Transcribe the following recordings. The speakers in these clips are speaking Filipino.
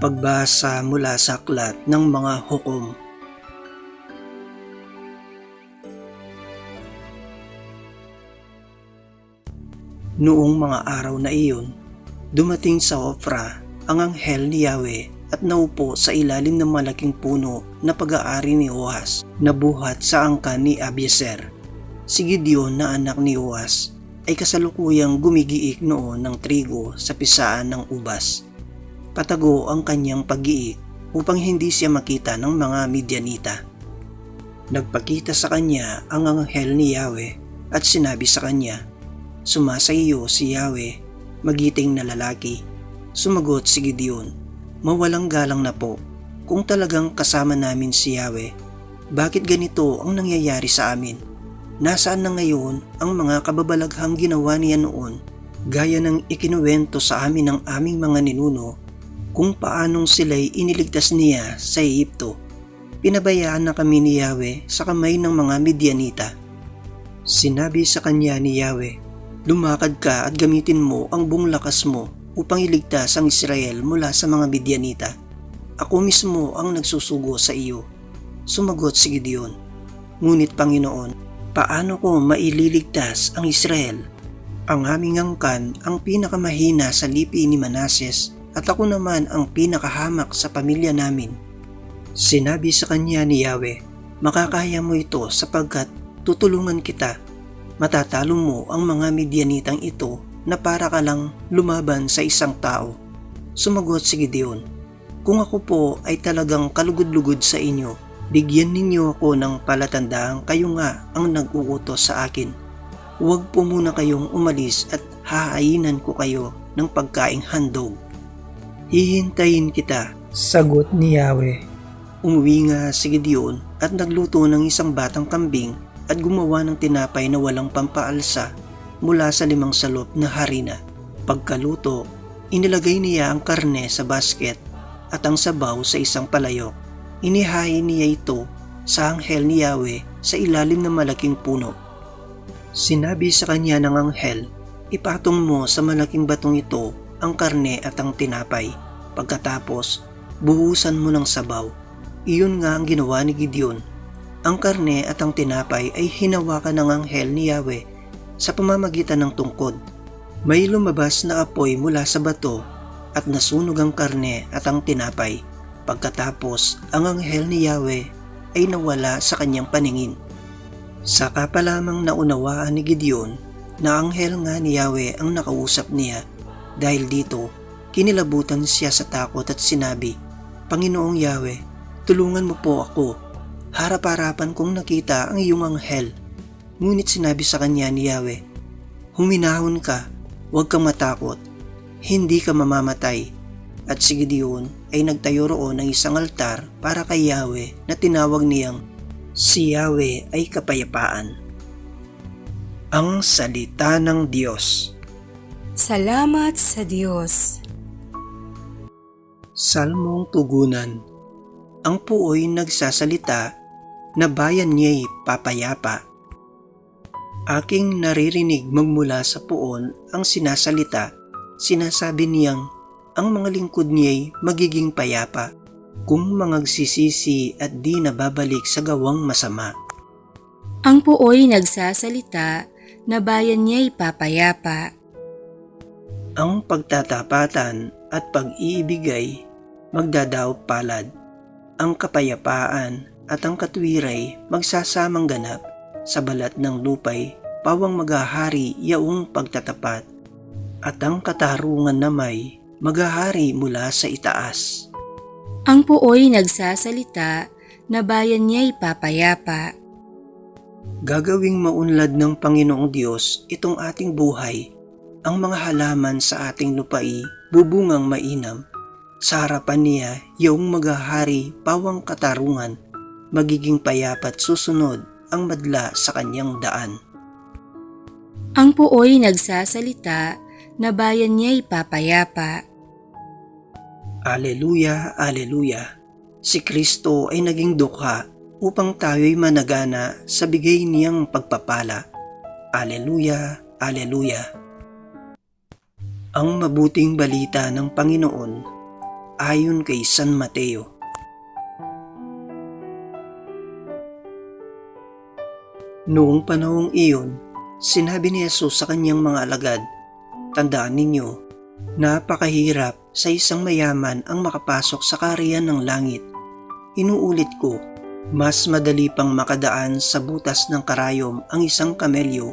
Pagbasa mula sa aklat ng mga hukom. Noong mga araw na iyon, dumating sa Ofra ang anghel ni Yahweh at naupo sa ilalim ng malaking puno na pag-aari ni Oas na buhat sa angkan ni Abieser. Si Gideon na anak ni Oas ay kasalukuyang gumigiik noon ng trigo sa pisaan ng ubas. Patago ang kanyang pag-iik upang hindi siya makita ng mga Midianita. Nagpakita sa kanya ang anghel ni Yahweh at sinabi sa kanya, Sumasa iyo si Yahweh, magiting na lalaki. Sumagot si Gideon, Mawalang galang na po. Kung talagang kasama namin si Yahweh, bakit ganito ang nangyayari sa amin? Nasaan na ngayon ang mga kababalaghang ginawa niya noon gaya ng ikinuwento sa amin ng aming mga ninuno kung paanong sila'y iniligtas niya sa Egypto. Pinabayaan na kami ni Yahweh sa kamay ng mga Midianita. Sinabi sa kanya ni Yahweh, Lumakad ka at gamitin mo ang buong lakas mo upang iligtas ang Israel mula sa mga Midianita. Ako mismo ang nagsusugo sa iyo. Sumagot si Gideon. Ngunit Panginoon, paano ko maililigtas ang Israel? Ang aming angkan ang pinakamahina sa lipi ni Manases at ako naman ang pinakahamak sa pamilya namin. Sinabi sa kanya ni Yahweh, makakaya mo ito sapagkat tutulungan kita matatalo mo ang mga Midianitang ito na para ka lang lumaban sa isang tao. Sumagot si Gideon, Kung ako po ay talagang kalugod-lugod sa inyo, bigyan ninyo ako ng palatandaan kayo nga ang nag-uutos sa akin. Huwag po muna kayong umalis at hahainan ko kayo ng pagkaing handog. Hihintayin kita, sagot ni Yahweh. Umuwi nga si Gideon at nagluto ng isang batang kambing at gumawa ng tinapay na walang pampaalsa mula sa limang salop na harina. Pagkaluto, inilagay niya ang karne sa basket at ang sabaw sa isang palayok. Inihain niya ito sa anghel ni Yahweh sa ilalim ng malaking puno. Sinabi sa kanya ng anghel, ipatong mo sa malaking batong ito ang karne at ang tinapay. Pagkatapos, buhusan mo ng sabaw. Iyon nga ang ginawa ni Gideon ang karne at ang tinapay ay hinawakan ng anghel ni Yahweh sa pamamagitan ng tungkod. May lumabas na apoy mula sa bato at nasunog ang karne at ang tinapay. Pagkatapos, ang anghel ni Yahweh ay nawala sa kanyang paningin. Saka pa lamang naunawaan ni Gideon na anghel nga ni Yahweh ang nakausap niya. Dahil dito, kinilabutan siya sa takot at sinabi, Panginoong Yahweh, tulungan mo po ako harap-harapan kong nakita ang iyong anghel. Ngunit sinabi sa kanya ni Yahweh, Huminahon ka, huwag kang matakot, hindi ka mamamatay. At si Gideon ay nagtayo roon ng isang altar para kay Yahweh na tinawag niyang si Yahweh ay kapayapaan. Ang Salita ng Diyos Salamat sa Diyos. Salmong Tugunan Ang puoy nagsasalita na bayan niya'y papayapa. Aking naririnig magmula sa puon ang sinasalita, sinasabi niyang ang mga lingkod niya'y magiging payapa kung mangagsisisi at di nababalik sa gawang masama. Ang puoy nagsasalita na bayan niya'y papayapa. Ang pagtatapatan at pag-iibigay magdadaw palad. Ang kapayapaan at ang katwiray magsasamang ganap sa balat ng lupay pawang maghahari yaong pagtatapat at ang katarungan na may maghahari mula sa itaas. Ang puoy nagsasalita na bayan niya'y papayapa. Gagawing maunlad ng Panginoong Diyos itong ating buhay. Ang mga halaman sa ating lupai bubungang mainam. Sa harapan niya, yaong maghahari pawang katarungan magiging payapat susunod ang madla sa kanyang daan. Ang puoy nagsasalita na bayan niya'y papayapa. Aleluya, Aleluya. Si Kristo ay naging dukha upang tayo'y managana sa bigay niyang pagpapala. Aleluya, Aleluya. Ang mabuting balita ng Panginoon ayon kay San Mateo. Noong panahong iyon, sinabi ni Jesus sa kanyang mga alagad, Tandaan ninyo, napakahirap sa isang mayaman ang makapasok sa kariyan ng langit. Inuulit ko, mas madali pang makadaan sa butas ng karayom ang isang kamelyo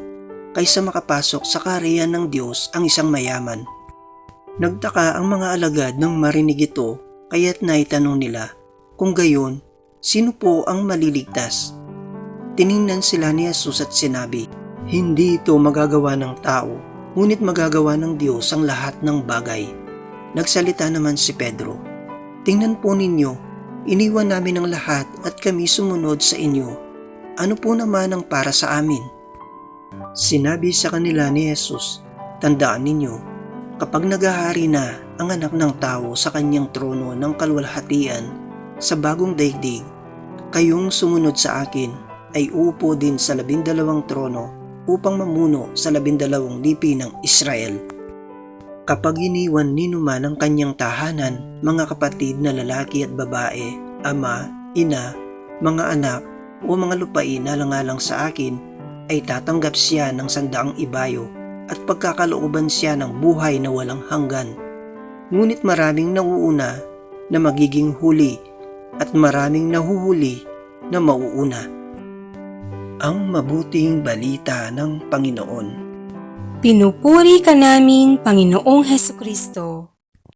kaysa makapasok sa kariyan ng Diyos ang isang mayaman. Nagtaka ang mga alagad nang marinig ito kaya't naitanong nila, kung gayon, sino po ang maliligtas? Tiningnan sila ni Jesus at sinabi, Hindi ito magagawa ng tao, ngunit magagawa ng Diyos ang lahat ng bagay. Nagsalita naman si Pedro, Tingnan po ninyo, iniwan namin ang lahat at kami sumunod sa inyo. Ano po naman ang para sa amin? Sinabi sa kanila ni Jesus, Tandaan ninyo, kapag naghahari na ang anak ng tao sa kanyang trono ng kalwalhatian sa bagong daigdig, kayong sumunod sa akin ay uupo din sa labindalawang trono upang mamuno sa labindalawang lipi ng Israel. Kapag iniwan ni Numan ang kanyang tahanan, mga kapatid na lalaki at babae, ama, ina, mga anak o mga lupain na langalang sa akin, ay tatanggap siya ng sandaang ibayo at pagkakalooban siya ng buhay na walang hanggan. Ngunit maraming nauuna na magiging huli at maraming nahuhuli na mauuna. Ang mabuting balita ng Panginoon. Pinupuri ka namin, Panginoong Heso Kristo.